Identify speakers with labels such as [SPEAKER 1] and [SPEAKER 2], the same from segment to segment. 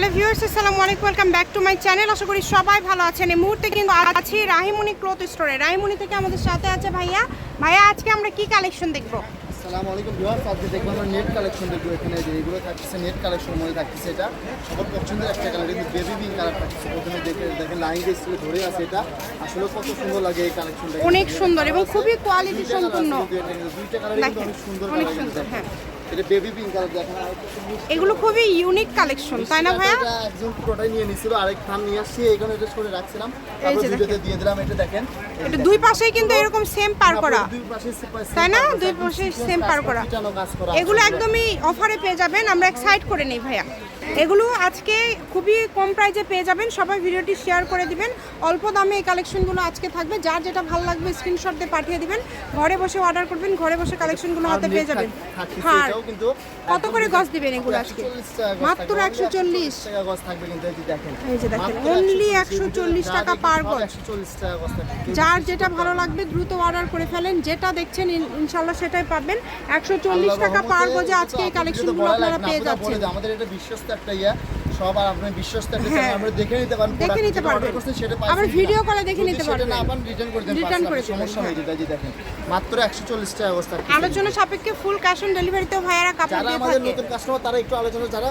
[SPEAKER 1] Hello viewers আসসালামু আলাইকুম welcome back to my channel. আশা করি সবাই ভালো আছেন। এই মুহূর্তে কিন্তু আছি রাহিমণি ক্লথ স্টোরে। রাহিমুনি থেকে আমাদের সাথে আছে ভাইয়া। ভাইয়া আজকে আমরা কি কালেকশন দেখব?
[SPEAKER 2] আসসালামু আলাইকুম ভিউয়ার্স আজকে দেখব আমরা নেট কালেকশন দেখব এখানে যে এগুলো থাকছে নেট কালেকশন মধ্যে থাকছে এটা। সবার পছন্দের একটা কালার কিন্তু বেবি পিঙ্ক কালার থাকছে প্রথমে দেখে দেখেন লাইন দিয়ে ছিল ধরে আছে এটা। আসলে কত সুন্দর লাগে এই কালেকশনটা
[SPEAKER 1] অনেক সুন্দর এবং খুবই কোয়ালিটি সম্পূর্ণ।
[SPEAKER 2] দুইটা কালার অনেক সুন্দর
[SPEAKER 1] অনেক সুন্দর, হ্যাঁ।
[SPEAKER 2] এটা বেবি পিঙ্ক কালার দেখেন আর একটা সুন্দর
[SPEAKER 1] এগুলো খুবই ইউনিক কালেকশন তাই না ভাইয়া?
[SPEAKER 2] জুম একজন পুরোটাই নিয়ে নিছিল আরেক থাম নিয়ে আসছি এখানে এটা সরে রাখছিলাম।
[SPEAKER 1] এই
[SPEAKER 2] তারপর
[SPEAKER 1] যে
[SPEAKER 2] ভিডিওতে দিয়ে দিলাম এটা দেখেন।
[SPEAKER 1] এটা দুই পাশেই কিন্তু এরকম সেম পার করা। তাই না? দুই পাশে
[SPEAKER 2] সেম
[SPEAKER 1] পার
[SPEAKER 2] করা।
[SPEAKER 1] এগুলো একদমই অফারে পেয়ে যাবেন আমরা এক সাইড করে নেই ভাইয়া। এগুলো আজকে খুবই কম প্রাইজে পেয়ে যাবেন। সবাই ভিডিওটি শেয়ার করে দিবেন। অল্প দামে এই কালেকশনগুলো আজকে থাকবে। যার যেটা ভালো লাগবে স্ক্রিনশট দিয়ে পাঠিয়ে দিবেন। ঘরে বসে অর্ডার করবেন ঘরে বসে কালেকশনগুলো হাতে পেয়ে যাবেন। হ্যাঁ কত করে গজ দিবেন এগুলো আজকে?
[SPEAKER 2] 140 টাকা গজ
[SPEAKER 1] মাত্র
[SPEAKER 2] থাকবে,
[SPEAKER 1] 140
[SPEAKER 2] টাকা গজ থাকবে কিন্তু এই যে দেখেন।
[SPEAKER 1] only
[SPEAKER 2] 140
[SPEAKER 1] 140 টাকা পার গজ।
[SPEAKER 2] সব 140 টাকা গজ থাকবে
[SPEAKER 1] যার যেটা ভালো লাগবে দ্রুত অর্ডার করে ফেলেন। যেটা দেখছেন ইনশাল্লাহ সেটাই পাবেন। একশো চল্লিশ টাকা পার গজে আজকে এই কালেকশনগুলো আপনারা পেয়ে যাচ্ছেন।
[SPEAKER 2] আমাদের এটা বিশ্বস্ত একটা ইয়া সব আর আপনি বিশ্বস্ত একটা
[SPEAKER 1] হ্যাঁ।
[SPEAKER 2] আমরা দেখে নিতে পারেন
[SPEAKER 1] দেখে নিতে
[SPEAKER 2] যেটা
[SPEAKER 1] পারবেন।
[SPEAKER 2] সেটা
[SPEAKER 1] আবার
[SPEAKER 2] কিনা।
[SPEAKER 1] video দেখে নিতে
[SPEAKER 2] সেটা না
[SPEAKER 1] পারবেন।
[SPEAKER 2] পান রিটার্ন করে দেন
[SPEAKER 1] Return করে
[SPEAKER 2] সমস্যা নেই যেটা দেখেন মাত্র 140 টাকা থাকবে
[SPEAKER 1] আলোচনা সাপেক্ষে ফুল ক্যাশ অন ডেলিভারিতেও ভাইয়ারা কাপড়
[SPEAKER 2] যারা
[SPEAKER 1] দিয়ে
[SPEAKER 2] আমাদের নতুন কাস্টমার তারা একটু আলোচনা যারা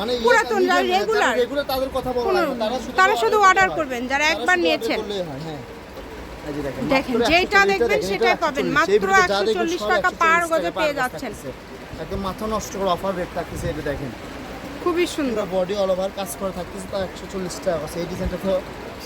[SPEAKER 2] মানে ইয়ে
[SPEAKER 1] পুরাতন, regular।
[SPEAKER 2] regular তাদের কথা বলা তারা শুধু
[SPEAKER 1] তারা শুধু
[SPEAKER 2] order
[SPEAKER 1] করবেন, যারা একবার নিয়েছেন।
[SPEAKER 2] হ্যাঁ। দেখেন, 140
[SPEAKER 1] দেখবেন সেটাই পাবেন। মাত্র
[SPEAKER 2] যা
[SPEAKER 1] 140 টাকা পার গজে পেয়ে যাচ্ছেন।
[SPEAKER 2] একদম মাথা নষ্ট করে অফার রেট থাকতেছে এটা দেখেন
[SPEAKER 1] খুবই সুন্দর।
[SPEAKER 2] বডি অল ওভার কাজ করে থাকতেছে তা একশো চল্লিশ টাকা আছে এই ডিজাইনটা তো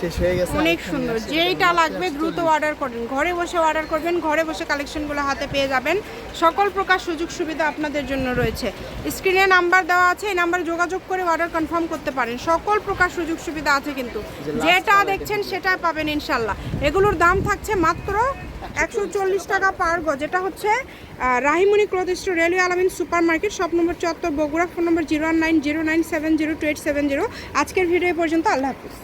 [SPEAKER 2] শেষ হয়ে গেছে।
[SPEAKER 1] অনেক সুন্দর। যেইটা লাগবে দ্রুত অর্ডার করবেন। ঘরে বসে অর্ডার করবেন ঘরে বসে কালেকশনগুলো হাতে পেয়ে যাবেন। সকল প্রকার সুযোগ সুবিধা আপনাদের জন্য রয়েছে। স্ক্রিনে নাম্বার দেওয়া আছে এই নাম্বারে যোগাযোগ করে অর্ডার কনফার্ম করতে পারেন। সকল প্রকার সুযোগ সুবিধা আছে কিন্তু। যেটা দেখছেন সেটা পাবেন ইনশাল্লাহ এগুলোর দাম থাকছে মাত্র একশো চল্লিশ টাকা পার গজ এটা হচ্ছে Rahimoni cloth store railway Alamin super market shop number চত্বর Bogura, phone number zero one nine zero nine seven zero seven zero. আজকের ভিডিও পর্যন্ত, আল্লাহ হাফিজ।